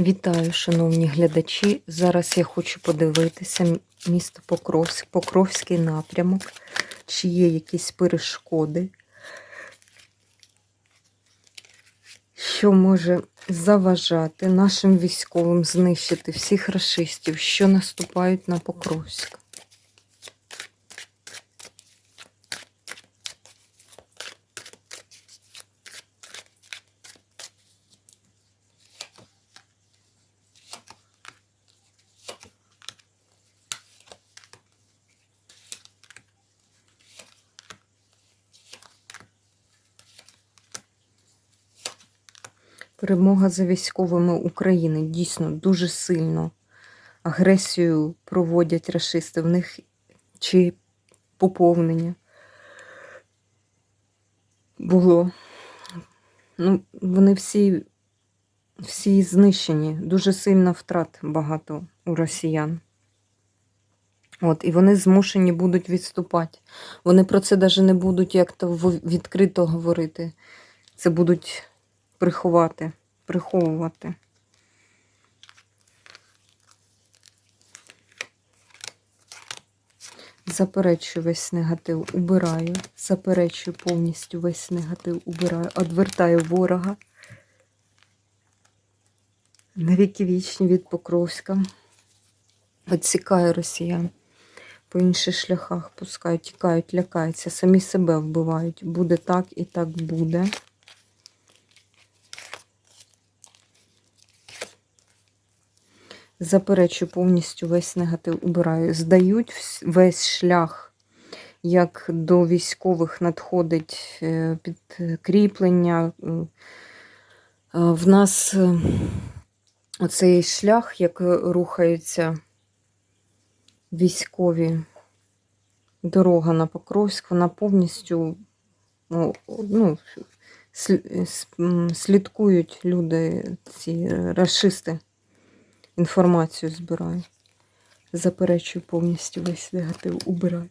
Вітаю, шановні глядачі. Зараз я хочу подивитися місто Покровськ, Покровський напрямок, чи є якісь перешкоди, що може заважати нашим військовим знищити всіх расистів, що наступають на Покровськ. Перемога за військовими України дійсно дуже сильно агресію проводять рашисти. В них чи поповнення було. Ну, вони всі, всі знищені. Дуже сильно втрат багато у росіян. От, і вони змушені будуть відступати. Вони про це навіть не будуть як-то відкрито говорити. Це будуть приховати, приховувати. Заперечую весь негатив, убираю. Заперечую повністю весь негатив, убираю. Одвертаю ворога. На віки вічні від Покровська. Відсікаю росіян. По інших шляхах пускають, тікають, лякаються, самі себе вбивають. Буде так і так буде. Заперечую повністю весь негатив убираю. Здають весь шлях, як до військових надходить е, підкріплення. Е, В нас е, оцей шлях, як рухаються військові, дорога на Покровськ, вона повністю ну, ну, слі- слідкують люди, ці расисти інформацію збираю. Заперечую повністю весь негатив, убираю.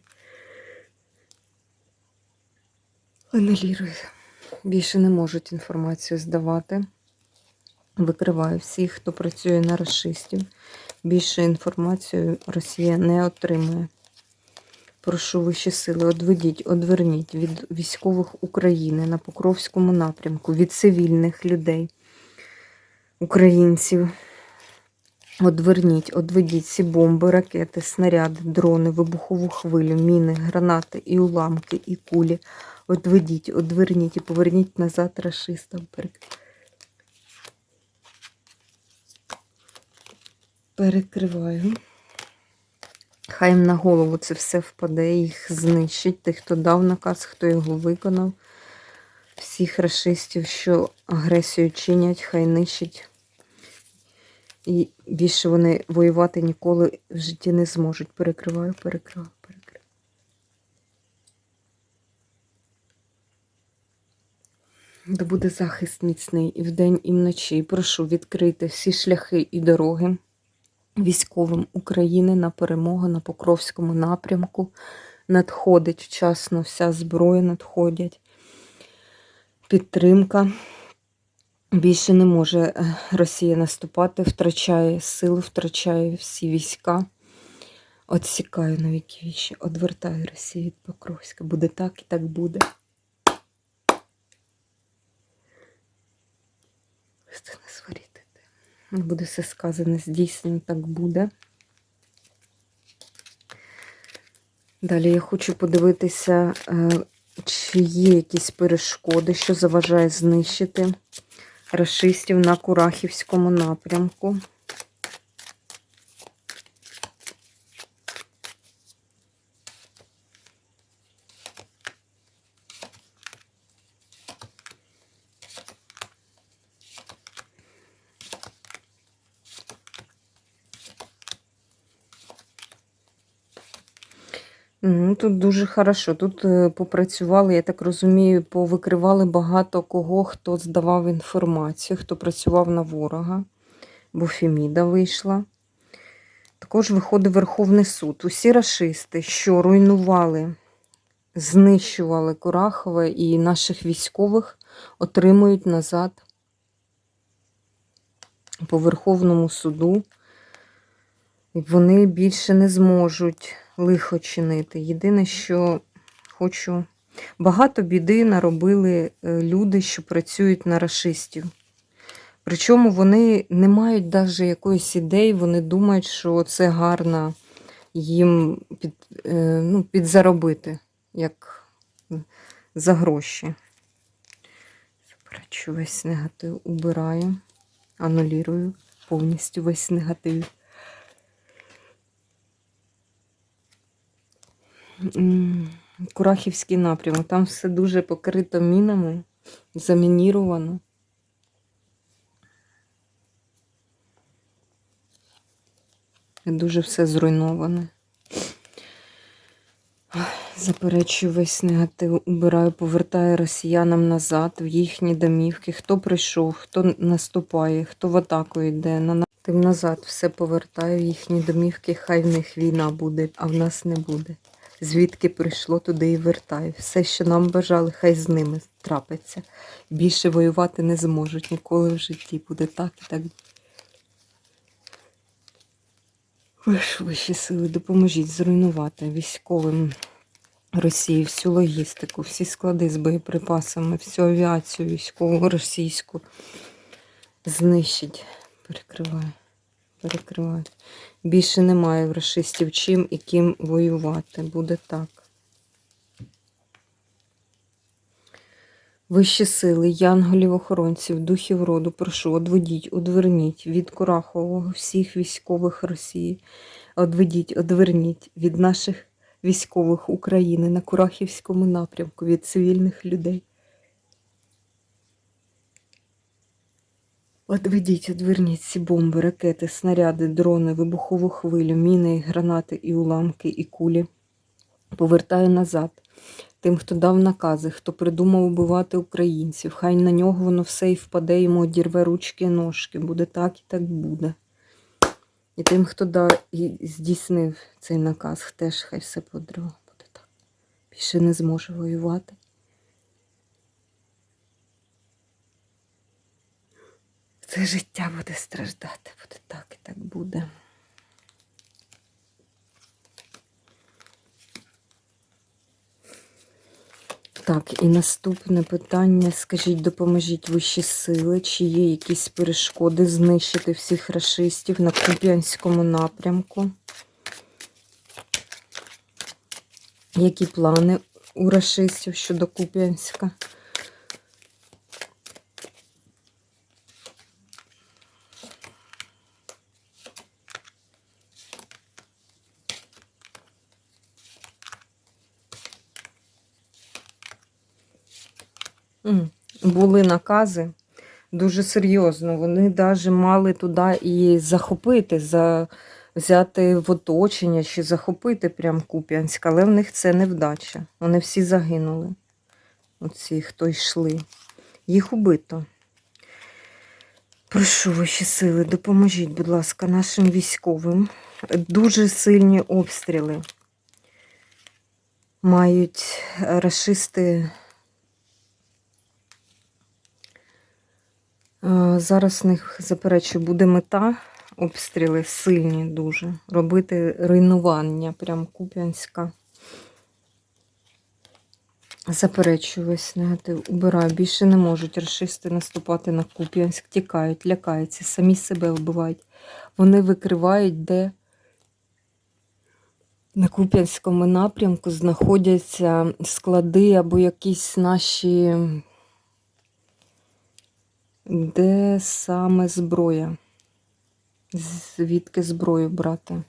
Аналірую. Більше не можуть інформацію здавати. Викриваю всіх, хто працює на расистів. Більше інформацію Росія не отримує. Прошу вищі сили, одведіть, одверніть від військових України на Покровському напрямку, від цивільних людей, українців. Одверніть, одведіть ці бомби, ракети, снаряди, дрони, вибухову хвилю, міни, гранати, і уламки, і кулі. Одведіть, одверніть і поверніть назад рашистам. Перекриваю. Хай їм на голову це все впаде, їх знищить. Тих, хто дав наказ, хто його виконав. Всіх рашистів, що агресію чинять, хай нищить. І більше вони воювати ніколи в житті не зможуть. Перекриваю, перекриваю, перекриваю. Да буде захист міцний і вдень, і вночі. Прошу відкрити всі шляхи і дороги військовим України на перемогу на Покровському напрямку. Надходить вчасно вся зброя, надходять. Підтримка. Більше не може е, Росія наступати, втрачає сили, втрачає всі війська. Отсікаю на віки вічі, одвертаю Росію від Покровська. Буде так і так буде. Це не сварити. Буде все сказане, здійснено, так буде. Далі я хочу подивитися, е, чи є якісь перешкоди, що заважає знищити рашистів на Курахівському напрямку. Ну, тут дуже хорошо. Тут е, попрацювали, я так розумію, повикривали багато кого, хто здавав інформацію, хто працював на ворога, бо Феміда вийшла. Також виходить Верховний суд. Усі рашисти, що руйнували, знищували Курахове і наших військових, отримують назад по Верховному суду. Вони більше не зможуть лихо чинити. Єдине, що хочу. Багато біди наробили е, люди, що працюють на рашистів. Причому вони не мають навіть якоїсь ідеї, вони думають, що це гарно їм під, е, ну, підзаробити, як за гроші. Заперечу весь негатив убираю, анулірую повністю весь негатив. Курахівський напрямок. Там все дуже покрито мінами, замініровано. Дуже все зруйноване. Заперечую весь негатив, убираю, повертаю росіянам назад в їхні домівки. Хто прийшов, хто наступає, хто в атаку йде, на тим назад все повертаю в їхні домівки. Хай в них війна буде, а в нас не буде. Звідки прийшло, туди і вертаю. Все, що нам бажали, хай з ними трапиться. Більше воювати не зможуть ніколи в житті. Буде так і так. Ви вищі сили, допоможіть зруйнувати військовим Росії всю логістику, всі склади з боєприпасами, всю авіацію військову російську. Знищить. Перекриваю. Перекриваю. Більше немає в расистів чим і ким воювати. Буде так. Вищі сили, янголів, охоронців, духів роду, прошу, одведіть, одверніть від Курахового всіх військових Росії. Одведіть, одверніть від наших військових України на Курахівському напрямку, від цивільних людей. Одведіть, одверніть ці бомби, ракети, снаряди, дрони, вибухову хвилю, міни, гранати і уламки, і кулі. Повертаю назад. Тим, хто дав накази, хто придумав убивати українців, хай на нього воно все і впаде, йому одірве ручки і ножки. Буде так і так буде. І тим, хто дав і здійснив цей наказ, теж хай все подривав. Буде так. Більше не зможе воювати. Це життя буде страждати, буде так і так буде. Так, і наступне питання. Скажіть, допоможіть вищі сили, чи є якісь перешкоди знищити всіх рашистів на Куп'янському напрямку? Які плани у рашистів щодо Куп'янська? Були накази дуже серйозно. Вони навіть мали туди і захопити, за, взяти в оточення чи захопити прям Куп'янськ, але в них це невдача. Вони всі загинули. Оці, хто йшли. Їх убито. Прошу ваші сили, допоможіть, будь ласка, нашим військовим. Дуже сильні обстріли. Мають рашисти Зараз в них заперечую, буде мета, обстріли сильні дуже. Робити руйнування, прям Куп'янська. Заперечую весь негатив, убираю. Більше не можуть расисти наступати на Куп'янськ, тікають, лякаються, самі себе вбивають. Вони викривають, де на Куп'янському напрямку знаходяться склади або якісь наші де саме зброя? Звідки зброю брати?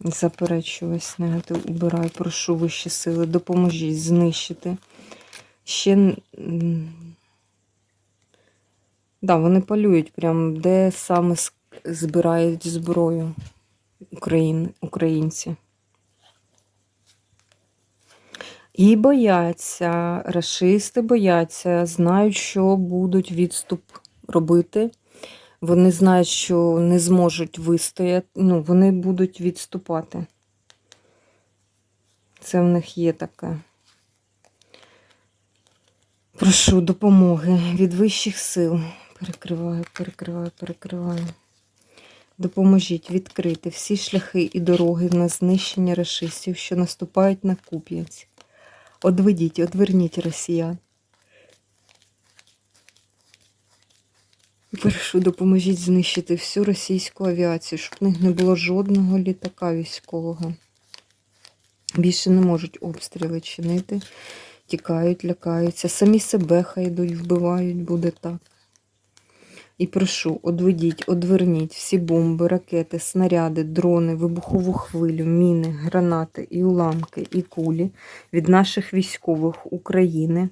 Заперечую весь негатив, убираю, прошу вищі сили, допоможіть знищити. Ще. Да, вони полюють прям, де саме збирають зброю Україн, українці. І бояться, расисти бояться, знають, що будуть відступ робити. Вони знають, що не зможуть вистояти, ну, вони будуть відступати. Це в них є таке. Прошу допомоги від вищих сил. Перекриваю, перекриваю, перекриваю. Допоможіть відкрити всі шляхи і дороги на знищення рашистів, що наступають на Куп'янськ. Одведіть, одверніть росіян. Прошу, допоможіть знищити всю російську авіацію, щоб в них не було жодного літака військового. Більше не можуть обстріли чинити, тікають, лякаються. Самі себе хай йдуть, вбивають, буде так. І прошу, одведіть, одверніть всі бомби, ракети, снаряди, дрони, вибухову хвилю, міни, гранати, і уламки, і кулі від наших військових України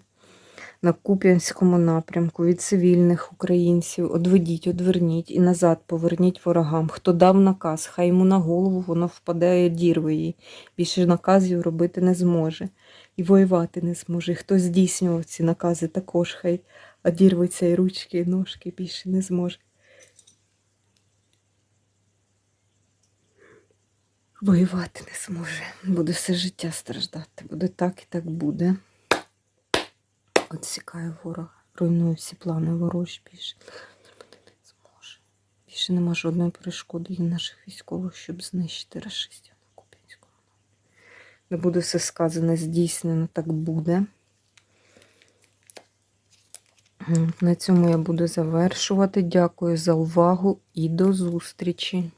на Куп'янському напрямку від цивільних українців. Одведіть, одверніть і назад поверніть ворогам. Хто дав наказ, хай йому на голову воно впаде і дірве її. Більше наказів робити не зможе. І воювати не зможе. І хто здійснював ці накази, також хай одірветься і ручки, і ножки більше не зможе. Воювати не зможе. Буде все життя страждати. Буде так і так буде. Отсікаю ворога. Руйную всі плани ворожі більше. Зробити не зможе. Більше нема жодної перешкоди для наших військових, щоб знищити расистів на Куп'янському. Не буде все сказане, здійснено, так буде. На цьому я буду завершувати. Дякую за увагу і до зустрічі!